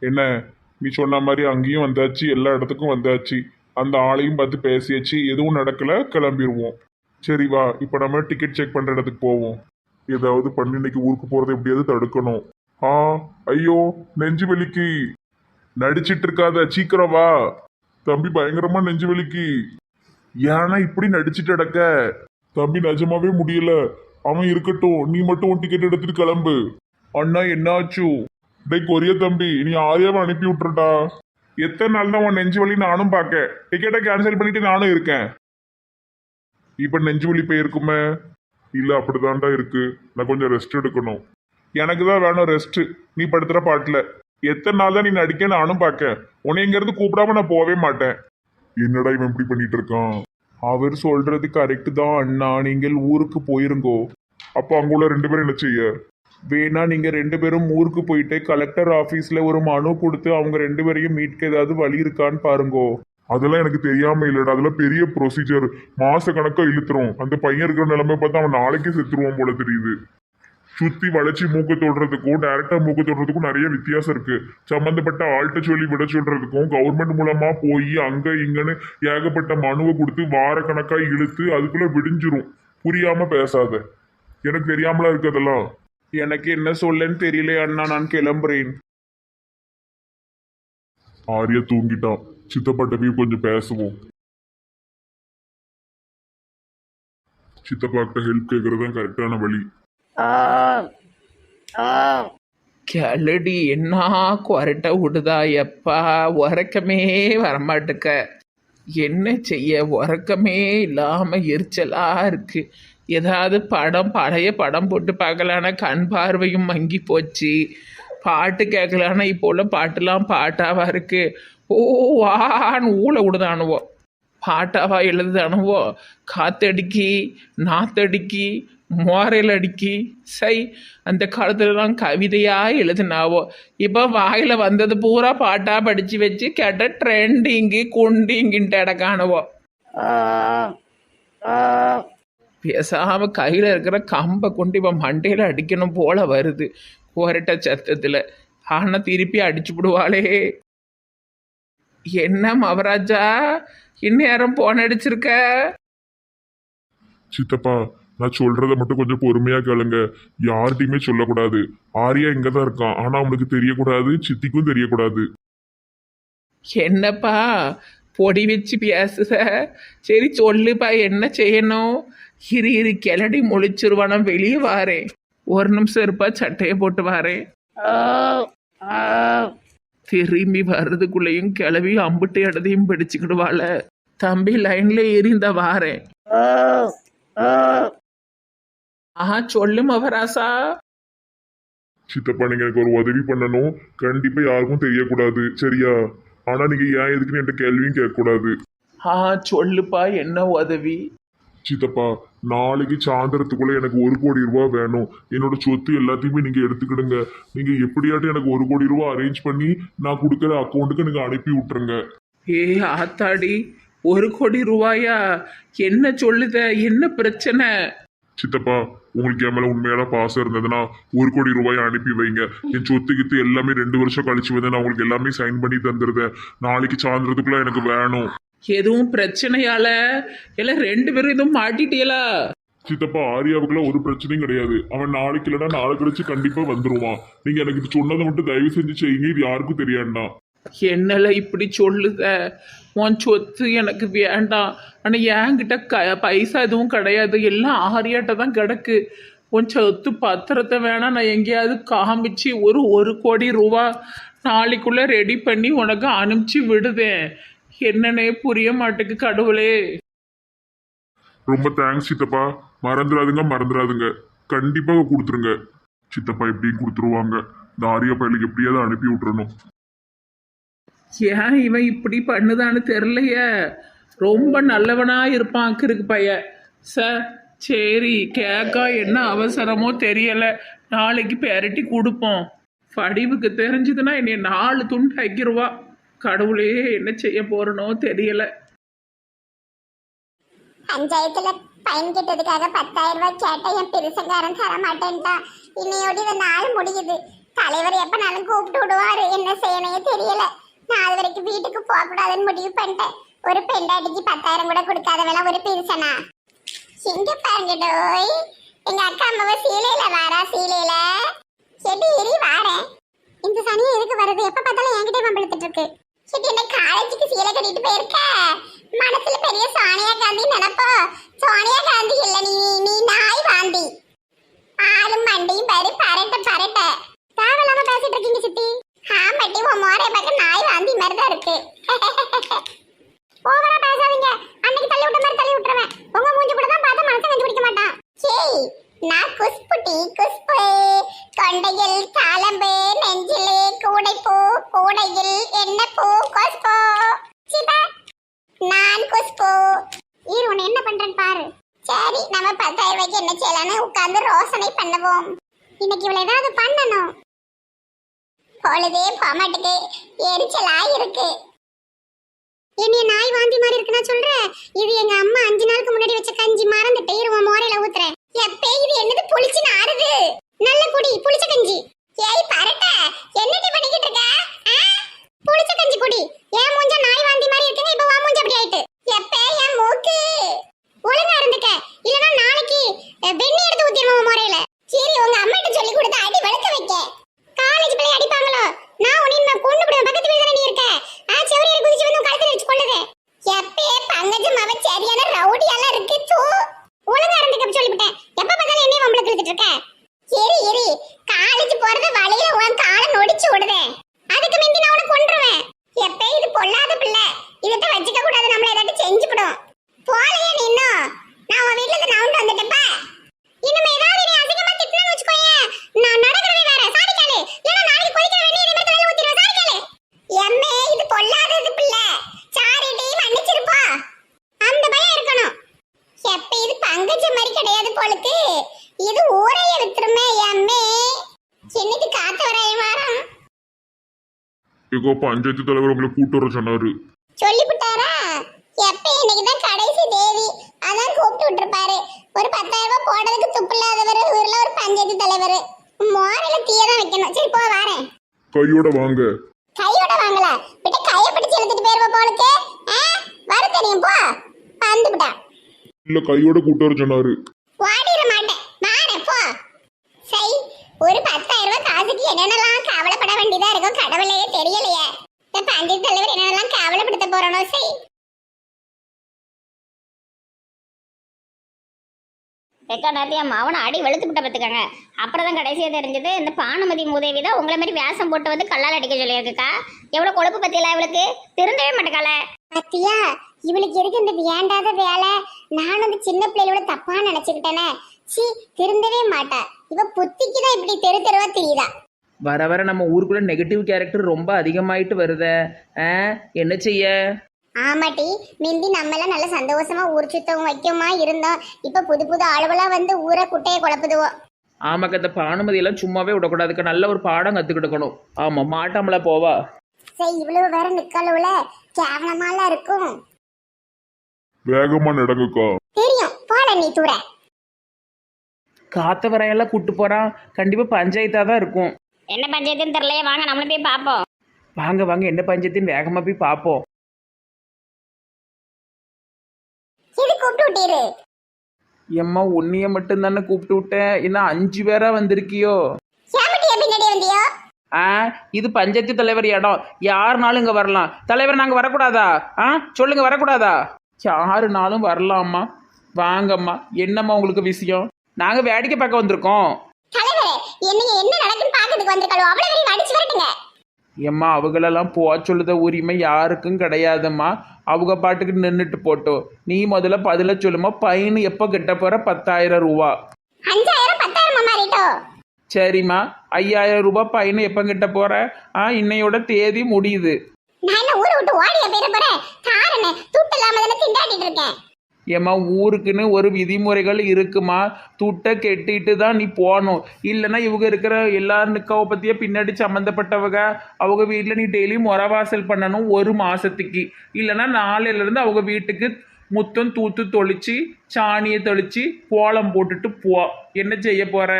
என்ன நீ சொன்ன மாதிரி அங்கேயும் வந்தாச்சு எல்லா இடத்துக்கும் வந்தாச்சு. அந்த ஆளையும் பார்த்து பேசியாச்சு எதுவும் நடக்கல கிளம்பிடுவோம் சரி வா இப்போ நம்ம டிக்கெட் செக் பண்ணுற இடத்துக்கு போவோம். ஏதாவது பண்ணி இன்னைக்கு ஊருக்கு போகிறத எப்படியாவது தடுக்கணும். ஆ ஐயோ நெஞ்சு வலிக்கு. நடிச்சிட்டு இருக்காத சீக்கிரம் வா. தம்பி பயங்கரமா நெஞ்சு வலிக்கு. ஏன்னா இப்படி நடிச்சிட்டு அடக்க தம்பி நிஜமாவே முடியல. அவன் இருக்கட்டும் நீ மட்டும் உன் டிக்கெட் எடுத்துட்டு கிளம்பு. அண்ணா என்னாச்சு? டேய் கொரிய தம்பி நீ ஆரியாவை அனுப்பி விட்டுறடா எத்தனை நாள் தான் உன் நெஞ்சு வலி நானும் பார்க்க டிக்கெட்டை கேன்சல் பண்ணிட்டு நானும் இருக்கேன். இப்போ நெஞ்சு வலி போயிருக்குமே? இல்லை அப்படிதான்டா இருக்கு. நான் கொஞ்சம் ரெஸ்ட் எடுக்கணும். எனக்கு தான் வேணும் ரெஸ்ட் நீ படுத்துற பாட்டில். எத்தனை நாள் தான் நீ நடிக்க நானும் பார்க்க உன்னை இங்கேருந்து கூப்பிடாம நான் போகவே மாட்டேன். என்னடா இவன் இப்படி பண்ணிட்டு இருக்கான்? அவர் சொல்றது கரெக்ட் தான் அண்ணா. நீங்கள் ஊருக்கு போயிருங்கோ. அப்போ அங்குள்ள ரெண்டு பேரும் என்ன செய்ய? வேணா நீங்கள் ரெண்டு பேரும் ஊருக்கு போயிட்டு கலெக்டர் ஆஃபீஸில் ஒரு மனு கொடுத்து அவங்க ரெண்டு பேரையும் மீட்க ஏதாவது வழி இருக்கான்னு பாருங்கோ. அதெல்லாம் எனக்கு தெரியாமல் இல்லைடா. அதெல்லாம் பெரிய ப்ரொசீஜர் மாதக்கணக்காக இழுத்துரும். அந்த பையன் இருக்கிற நிலைமை பார்த்தா அவன் நாளைக்கே செத்துருவான் போல தெரியுது. சுத்தி வளைச்சி மூக்கு தொடுறதுக்கும் டைரக்டா மூக்கு தொடுறதுக்கும் நிறைய வித்தியாசம் இருக்கு. சம்பந்தப்பட்ட ஆள்கிட்ட சொல்லி விட சொல்றதுக்கும் கவர்மெண்ட் மூலமா போய் அங்க இங்கன்னு ஏகப்பட்ட மனுவை கொடுத்து வாரக்கணக்காக இழுத்து அதுக்குள்ள விடிஞ்சிரும். புரியாம பேசாத. எனக்கு தெரியாமலாம் இருக்கு அதெல்லாம். எனக்கு என்ன சொல்லன்னு தெரியல அண்ணா நான் கிளம்புறேன். ஆரியா தூங்கிட்டான் சித்தப்பாட்ட போய் கொஞ்சம் பேசுவோம். சித்தப்பாக்கிட்ட ஹெல்ப் கேட்கறது தான் கரெக்டான வழி. கிளடி என்ன குரட்ட விடுதா எப்பா? உறக்கமே வரமாட்டுக்க. என்ன செய்ய? உறக்கமே இல்லாமல் எரிச்சலாக இருக்கு. ஏதாவது படம் பழைய படம் போட்டு பார்க்கலான்னா கண் பார்வையும் மங்கி போச்சு. பாட்டு கேட்கலான்னா இப்போ உள்ள பாட்டுலாம் பாட்டாவா இருக்கு. ஓ வான்னு ஊழ விடுதானுவோ. பாட்டாவா எழுதுதானுவோ. காத்தடிக்கி நாத்தடிக்கி மோரையில் அடிக்கி சை அந்த காலத்துலலாம் கவிதையாக எழுதுனாவோ. இப்போ வாயில் வந்தது பூரா பாட்டாக படித்து வச்சு கேட்ட ட்ரெண்டிங்கு குண்டிங்கின்ட்டு இடக்கானவோ பேசாமல் கையில் இருக்கிற கம்பை கொண்டு இவன் மண்டையில் அடிக்கணும் போல வருது. குரட்ட சத்தத்தில். ஆனால் திருப்பி அடிச்சு விடுவாளே. என்ன மவராஜா இந்நேரம் போன் அடிச்சிருக்க? சித்தப்பா நான் சொல்றத மட்டும் கொஞ்சம் பொறுமையா கேளுங்க. யார்கிட்டயுமே சொல்லக்கூடாது. ஆரியா இங்க தான் இருக்கான். ஆனா அவனுக்கு தெரியக்கூடாது சித்திக்கும் தெரியக்கூடாது. என்னப்பா? பொடி வச்சு பேசுத சரி சொல்லுப்பா என்ன செய்யணும்? இரு இரு கிளடி முழிச்சிருவானா வெளியே வாரேன் ஒரு நிமிஷம் இருப்பா சட்டையை போட்டு வாரேன் திரும்பி வர்றதுக்குள்ளேயும் கிளவி அம்புட்டு இடத்தையும் பிடிச்சுக்கிடுவாள. தம்பி லைன்ல ஏறி இந்த வாரேன் ஆஹா சொல்லு மவராசா சித்தப்பா நீங்க எனக்கு ஒரு உதவி பண்ணணும். கண்டிப்பா யாருக்கும் தெரியக்கூடாது சரியா? ஆனா நீங்க ஏன் எதுக்குன்னு என்கிட்ட கேள்வியும் கேட்கக்கூடாது. ஆ சொல்லுப்பா என்ன உதவி? சித்தப்பா நாளைக்கு சாயந்தரத்துக்குள்ள எனக்கு ஒரு கோடி ரூபாய் வேணும். என்னோட சொத்து எல்லாத்தையுமே நீங்க எடுத்துக்கிடுங்க. நீங்க எப்படியாட்டும் எனக்கு ஒரு கோடி ரூபாய் அரேஞ்ச் பண்ணி நான் கொடுக்குற அக்கௌண்ட்டுக்கு எனக்கு அனுப்பி விட்டுருங்க. ஏ ஆத்தாடி ஒரு கோடி ரூபாயா? என்ன சொல்லுத? என்ன பிரச்சனை? சித்தப்பா உங்களுக்கு என் மேல உண்மையான பாசம் இருந்ததுன்னா ஒரு கோடி ரூபாய் அனுப்பி வைங்க. என் சொத்து கித்து எல்லாமே ரெண்டு வருஷம் கழிச்சு வந்து நான் உங்களுக்கு எல்லாமே சைன் பண்ணி தந்துருதேன் நாளைக்கு சாயந்தரத்துக்குள்ள எனக்கு வேணும். எதுவும் பிரச்சனையால? எல்லாம் ரெண்டு பேரும் எதுவும் மாட்டிட்டீங்களா? சித்தப்பா ஆரியாவுக்குலாம் ஒரு பிரச்சனையும் கிடையாது. அவன் நாளைக்கு இல்லைன்னா நாளை கழிச்சு கண்டிப்பா வந்துருவான். நீங்க எனக்கு இது சொன்னதை மட்டும் தயவு செஞ்சு செய்யுங்க. இது யாருக்கும் தெரியாண்டா என்னல இப்படி சொல்லுத? உன் சொத்து எனக்கு வேண்டாம். ஆனால் என்கிட்ட க பைசா எதுவும் கிடையாது. எல்லாம் ஆரியாட்ட தான் கிடக்கு. உன் சொத்து பத்திரத்தை வேணா நான் எங்கேயாவது காமிச்சு ஒரு ஒரு கோடி ரூபா நாளைக்குள்ள ரெடி பண்ணி உனக்கு அனுப்பிச்சு விடுதேன். என்னன்னே புரிய மாட்டேக்கு கடவுளே. ரொம்ப தேங்க்ஸ் சித்தப்பா. மறந்துடாதுங்க மறந்துடாதுங்க கண்டிப்பா கொடுத்துருங்க. சித்தப்பா எப்படியும் கொடுத்துருவாங்க. இந்த ஆரியா பையலுக்கு எப்படியாவது அனுப்பி விட்டுறணும். ஏன் இவன் இப்படி பண்ணுதான்னு தெரிலையே ரொம்ப நல்லவனா இருப்பான் கிறுக்கு பையன். சார் சரி கேக்கா என்ன அவசரமோ தெரியல. நாளைக்கு பெரட்டி கொடுப்போம். படிவுக்கு தெரிஞ்சதுன்னா என்னை நாலு துண்டு ஆக்கிருவா. கடவுளே என்ன செய்ய போறனோ தெரியல. பஞ்சாயத்துல பையன் கிட்டதுக்காக பத்தாயிரம் ரூபாய் கேட்ட என் பெருசங்காரன் தர மாட்டேன்ட்டா. இன்னையோட இந்த நாள் முடியுது. தலைவர் எப்பனாலும் கூப்பிட்டு விடுவாரு. என்ன செய்யணையே தெரியல. நான் வரைக்கும் வீட்டுக்கு போக கூடாதுன்னு முடிவு பண்ணிட்டேன். ஒரு பெண்டாட்டிக்கு பத்தாயிரம் கூட கொடுக்காத வேலை ஒரு பெருசனா? எங்க பாருங்க டோய். எங்க அக்கா அம்மாவை சீலையில வாரா சீலையில? செடி ஏறி வாரேன். இந்த சனியை எதுக்கு வருது எப்ப பார்த்தாலும் என்கிட்ட பம்பளத்துட்டு இருக்கு. செடி என்ன காலேஜுக்கு சீலை கட்டிட்டு போயிருக்க? மனசுல பெரிய சோனியா காந்தி நினைப்போ? சோனியா காந்தி இல்ல நீ நீ நாய் வாந்தி. ஆளும் மண்டையும் பாரு பரட்ட பரட்ட தேவையில்லாம பேசிட்டு இருக்கீங்க சித்தி ஆமாட்டி உன் மோரை பார்க்க நாய் வாந்தி மாதிரி தான் இருக்கு ஓவரா பேசாதீங்க அன்னைக்கு தள்ளி விட்ட மாதிரி தள்ளி விட்டுருவேன் உங்க மூஞ்சி கூட தான் பார்த்தா மனசை கண்டுபிடிக்க மாட்டான் சேய் நான் குஸ்புட்டி குஸ்பு கொண்டையில் தாளம்பு நெஞ்சிலே கூடைப்பூ கூடையில் என்ன பூ குஸ்பு சிபா நான் குஸ்பு இரு உன்னை என்ன பண்றேன் பாரு. சரி நம்ம பத்தாயிரம் ரூபாய்க்கு என்ன செய்யலாம்னு உட்கார்ந்து ரோசனை பண்ணுவோம். இன்னைக்கு இவ்வளவு ஏதாவது பண்ணணும். பொழுதே போமாட்டுக்கு எரிச்சலா இருக்கு. என்னைய நாய் வாந்தி மாதிரி இருக்குன்னா சொல்ற? இது எங்க அம்மா அஞ்சு நாளுக்கு முன்னாடி வச்ச கஞ்சி மறந்துட்டு இருவன் மோரையில ஊத்துறேன். எப்பே இது என்னது புளிச்சு நாடுது நல்ல குடி புளிச்ச கஞ்சி. ஏய் பரட்ட என்னடி பண்ணிக்கிட்டு இருக்க ஆ? புளிச்ச கஞ்சி குடி ஏன் மூஞ்ச நாய் வாந்தி மாதிரி இருக்குங்க இப்ப வா மூஞ்ச அப்படி ஆயிட்டு எப்பே என் மூக்கு ஒழுங்கா இருந்துக்க இல்லனா நாளைக்கு அஹ், வெண்ணி எடுத்து ஊத்திடுவோம் முறையில சரி உங்க அம்மா கிட்ட சொல்லி கொடுத்து அடி வளர்க்க வைக்க காலேஜ் பிள்ளை அடிப்பாங்களோ நான் உன்னை நான் கொண்டு விடுவேன் பக்கத்து வீடு தானே நீ இருக்க ஆ செவரியில் குதிச்சு வந்து உன் கழுத்துல வச்சு கொள்ளுது எப்பே பங்கஜம் அவ சரியான ரவுடியெல்லாம் இருக்கு தூ ஒழுங்கா இருந்துக்க சொல்லிவிட்டேன் எப்ப பார்த்தாலும் என்னைய வம்பளை இழுத்துட்டு இருக்க சரி இரு காலேஜ் போறது வழியில உன் காலை நொடிச்சு விடுதே அதுக்கு முந்தி நான் உன்னை கொன்றுவேன் எப்பே இது பொல்லாத பிள்ளை இதட்ட வச்சுக்க கூடாது நம்மள ஏதாட்டு செஞ்சுவிடும் போலையே நீ இன்னும் நான் உன் வீட்டுல இருந்து நவுண்டு வந்துட்டப்ப இனிமே ஏதாவது நீ அசிங்கமா திட்டினு வச்சுக்கோயேன் நான் நடக்கிறதே வேற சாரி கேளு இல்லைன்னா நாளைக்கு கொதிக்கிற வெந்நீர் இதே மாதிரி தலையில ஊத்திடுவேன் சாரி கேளு எம்மே இது பொல்லாதது பிள்ளை சாரிடி மன்னிச்சிருப்பா அந்த பயம் இருக்கணும் எப்ப இது பங்கஜ மாதிரி கிடையாது போலுக்கு இது ஊரைய வித்துருமே எம்மே என்னைக்கு காத்து வர வாரம் எங்கோ பஞ்சாயத்து தலைவர் உங்களை கூட்டு வர சொன்னாரு. சொல்லிவிட்டாரா? எப்ப இன்னைக்கு தான் கடைசி தேதி. அதான் கூப்பிட்டு விட்டுருப்பாரு. ஒரு பத்தாயிரம் ரூபாய் போடுறதுக்கு துப்பு இல்லாதவர் ஊர்ல ஒரு பஞ்சாயத்து தலைவர். மோரில தீய தான் வைக்கணும். சரி போ வரேன். கையோட வாங்க. கையோட வாங்கல. விட்டு கைய பிடிச்சு இழுத்துட்டு போயிருவ போலுக்கு? வர தெரியும் போ. வந்துவிட்டான் இல்ல கையோட கூட்டு வர சொன்னாரு. வாடிட மாட்டேன். வாரேன் போ. சரி ஒரு பத்தாயிரம் ரூபாய் காசுக்கு என்னென்னலாம் கவலைப்பட வேண்டியதா இருக்கும் கடவுளையே தெரியலையே. இந்த பஞ்சாயத்து தலைவர் என்னென்னலாம் கவலைப்படுத்த போறானோ சரி ரெக்கா நாத்தியம் அவனை அடி வெளுத்துப்பிட்ட பார்த்துக்கங்க. அப்புறம் தான் கடைசியாக தெரிஞ்சது இந்த பானுமதி உதவி தான் உங்களை மாதிரி வேஷம் போட்டு வந்து கல்லால் அடிக்க சொல்லியிருக்குக்கா. எவ்வளோ கொழுப்பு பத்தியெல்லாம் இவளுக்கு? திருந்தவே மாட்டேக்கால பத்தியா இவளுக்கு எதுக்கு இந்த வேண்டாத வேலை? நான் வந்து சின்ன பிள்ளைகளோட தப்பான்னு நினச்சிக்கிட்டேனே. சீ திருந்தவே மாட்டேன் இவ புத்திக்கு தான் இப்படி தெரு தெருவா தெரியுதா வர வர நம்ம ஊருக்குள்ள நெகட்டிவ் கேரக்டர் ரொம்ப அதிகமாயிட்டு வருதே. ஆ என்ன செய்ய? ஆமாட்டி மிந்தி நம்ம எல்லாம் நல்ல சந்தோஷமா ஊர் சுத்தம் வைக்கமா இருந்தோம். இப்ப புது புது ஆளுகளா வந்து ஊரை குட்டையை குழப்புதுவோம் ஆமாக்கா இந்த பானுமதி எல்லாம் சும்மாவே விடக்கூடாதுக்கா நல்ல ஒரு பாடம் கற்றுக்கிட்டுக்கணும் ஆமாம் மாட்டாமல போவா. சரி இவ்வளவு வேற நிக்கலவுல கேவலமாலாம் இருக்கும். வேகமா நடங்குக்கா. தெரியும் போட நீ தூர. காத்த வரையெல்லாம் கூட்டு போகிறான் கண்டிப்பாக பஞ்சாயத்தாக தான் இருக்கும். என்ன பஞ்சாயத்துன்னு தெரியலையே வாங்க நம்மளும் போய் பார்ப்போம். வாங்க வாங்க என்ன பஞ்சாயத்துன்னு வேகமாக போய் பார்ப்போம். இது கூப்பிட்டு விட்டீரு. எம்மா உன்னைய மட்டும் தானே கூப்பிட்டு விட்டேன். இன்னும் அஞ்சு பேரா வந்திருக்கியோ? ஏமட்டியா பின்னாடி வந்தியோ? ஆ இது பஞ்சாயத்து தலைவர் இடம். யாருனாலும் இங்கே வரலாம். தலைவர் நாங்கள் வரக்கூடாதா? ஆ சொல்லுங்க வரக்கூடாதா? யாருனாலும் வரலாம்மா. வாங்கம்மா என்னம்மா உங்களுக்கு விஷயம்? நாங்கள் வேடிக்கை பார்க்க வந்திருக்கோம். தலைவரே என்னைய என்ன நடக்குன்னு பாக்கிறதுக்கு வந்திருக்காளோ? அவ்வளவு வரையும் அடிச்சு வரட்டுங்க. எம்மா அவங்களெல்லாம் போக சொல்லுத உரிமை யாருக்கும் கிடையாதும்மா. அவங்க பாட்டுக்கு நின்றுட்டு போட்டோம் நீ முதல்ல பதில சொல்லுமா? பையன் எப்போ கிட்ட போகிற பத்தாயிரம் ரூபா. அஞ்சாயிரம் பத்தாயிரமா மாறிட்டோ? சரிம்மா ஐயாயிரம் ரூபாய் பையன் எப்போ கிட்ட போகிற ஆ இன்னையோட தேதி முடியுது. நான் ஊரை விட்டு ஓடிய போயிட போறேன்? காரணம் துட்டு இல்லாம தானே திண்டாடிட்டு இருக்கேன். ஏம்மா ஊருக்குன்னு ஒரு விதிமுறைகள் இருக்குமா? துட்டை கெட்டிட்டு தான் நீ போகணும் இல்லைன்னா இவங்க இருக்கிற எல்லா நிக்காவை பற்றியே பின்னாடி சம்மந்தப்பட்டவங்க அவங்க வீட்டில் நீ டெய்லியும் முறவாசல் பண்ணணும் ஒரு மாதத்துக்கு இல்லைன்னா நாளையிலேருந்து அவங்க வீட்டுக்கு முத்தம் தூத்து தொளிச்சு சாணியை தெளிச்சு கோலம் போட்டுட்டு போ. என்ன செய்ய போற?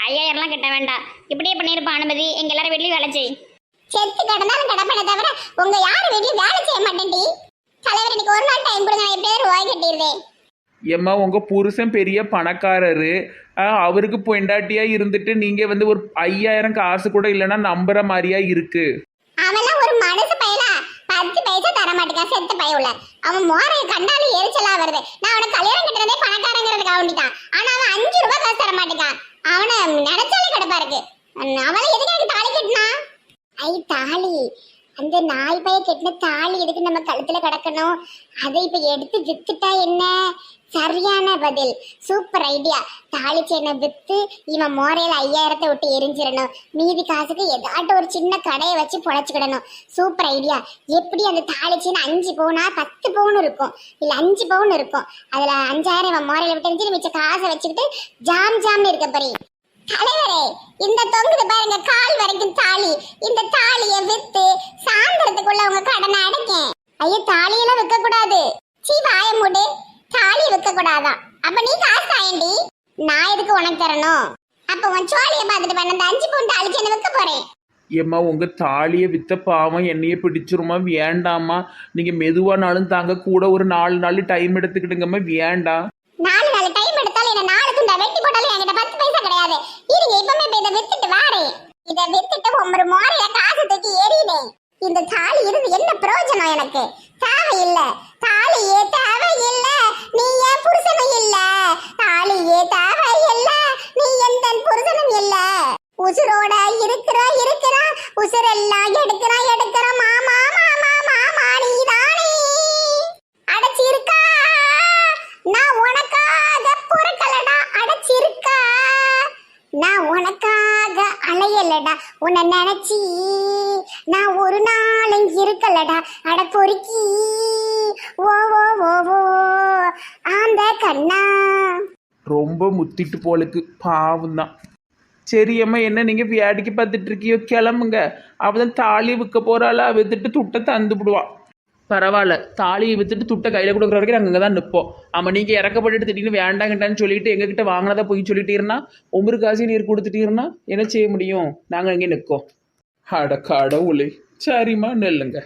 ஐயாயிரம்லாம் கட்ட வேண்டாம். இப்படியே பண்ணியிருப்பான் அனுமதி. எங்க எல்லாரும் வீட்லயும் வேலை செய். செத்து கிடந்தாலும் கிடப்பேனே தவிர உங்க யார் வீட்லயும் வேலை செய்ய மாட்டேன்டி? தலைவர் இன்னைக்கு ஒரு நாள் டைம் கொடுங்க நான் எப்படியாவது ரூபாய் கட்டிடுவேன் ஏம்மா உங்க புருஷன் பெரிய பணக்காரரு. அவருக்கு பொண்டாட்டியா இருந்துட்டு நீங்க வந்து ஒரு ஐயாயிரம் காசு கூட இல்லைன்னா நம்புற மாதிரியா இருக்கு? அவன்லாம் ஒரு மனசு பையலா. பத்து பைசா தர மாட்டேங்கான் செத்த பையவுல அவன் மோரைய கண்டாலும் எரிச்சலா வருது. நான் அவனை கல்யாணம் கட்டுறதே பணக்காரங்கிறதுக்கு அவன்டிட்டான் ஆனா அவன் அஞ்சு ரூபாய் காசு தர மாட்டேங்கான் அவனை நினைச்சாலே கிடப்பா இருக்கு. அவளை எதுக்கு எனக்கு தாலி கட்டினா ஐ தாலி. அந்த நாய் பைய கட்டின தாலி எதுக்கு நம்ம கழுத்துல கிடக்கணும்? அதை இப்ப எடுத்து வித்துட்டா என்ன? சரியான பதில். சூப்பர் ஐடியா தாலி செயினை வித்து இவன் மோரையில ஐயாயிரத்தை விட்டு எரிஞ்சிடணும். மீதி காசுக்கு ஏதாட்டும் ஒரு சின்ன கடையை வச்சு பொழைச்சிக்கிடணும். சூப்பர் ஐடியா எப்படி அந்த தாலி செயின் அஞ்சு பவுனா பத்து பவுன் இருக்கும்? இல்ல அஞ்சு பவுன் இருக்கும். அதுல அஞ்சாயிரம் இவன் மோரையில விட்டு எரிஞ்சு மிச்ச காசை வச்சுக்கிட்டு ஜாம் ஜாம்னு இருக்க போறீ. தலைவரே இந்த தொங்குது பாருங்க கால் வரைக்கும் தாலி. இந்த தாலியை வித்து சாயந்தரத்துக்குள்ள உங்க கடனை அடைக்கேன் ஐயோ தாலியெல்லாம் விற்க கூடாது சீ வாய மூடு தாலி விற்க கூடாதான் அப்ப நீ காசு தாயண்டி நான் எதுக்கு உனக்கு தரணும் அப்ப உன் பண்ண அந்த அஞ்சு பவுன் தாலிக்கு என்ன விற்க போறேன்? ஏம்மா உங்க தாலியை வித்த பாவம் என்னையே பிடிச்சிருமா? வேண்டாம்மா. நீங்க மெதுவானாலும் தாங்க கூட ஒரு நாலு நாள் டைம் எடுத்துக்கிடுங்கம்மா. வேண்டாம் நாலு நாள் டைம் எடுத்தாலும் என்ன நாளுக்கு இந்த வெட்டி போட்டாலும் என்கிட்ட பத்து பைசா கிடையாது. இருங்க இப்பமே இப்ப இதை வித்துட்டு வாரேன். இதை வித்துட்டு ஒரு மோரையில காசு தூக்கி எறியுதேன். இந்த தாலி இருந்து என்ன பிரயோஜனம் எனக்கு? இல்ல தாலியே தேவையில்ல. நீ என் புருஷனும் இல்ல. தாலியே தேவையில்ல. நீ எந்த புருஷனும் இல்ல. உசுரோட இருக்கிறா இருக்கிறா உசுரெல்லாம் எடுக்கிறா எடுக்கிறா மாமா மாமா மாமா நீதானே. அடைச்சிருக்கா. நான் உனக்காக பொறுக்கலடா அடைச்சிருக்கா. நான் உனக்காக அலையலடா உன்னை நினைச்சி. நான் ஒரு நாளும் இருக்கலடா அட பொறுக்கி. ஓ ஓ ஓ ஓ. அந்த கண்ணா. ரொம்ப முத்திட்டு போலுக்கு. பாவம் தான் சரி அம்மா என்ன நீங்கள் வியாடிக்கு பார்த்துட்டு இருக்கியோ கிளம்புங்க. அவள் தாலி விற்க போகிறாளா வித்துட்டு துட்டை தந்து விடுவான் பரவாயில்ல. தாலியை வித்துட்டு துட்டை கையில் கொடுக்குற வரைக்கும் நாங்கள் அங்கே தான் நிற்போம் ஆமாம் நீங்கள் இறக்கப்பட்டுட்டு திடீர்னு வேண்டாங்கட்டான்னு சொல்லிட்டு எங்ககிட்ட வாங்கினதா போய் சொல்லிட்டீங்கன்னா ஒவ்வொரு காசையும் நீர் கொடுத்துட்டீருன்னா என்ன செய்ய முடியும்? நாங்கள் இங்கே நிற்கோம் அட கடவுளே. சரிம்மா நெல்லுங்க.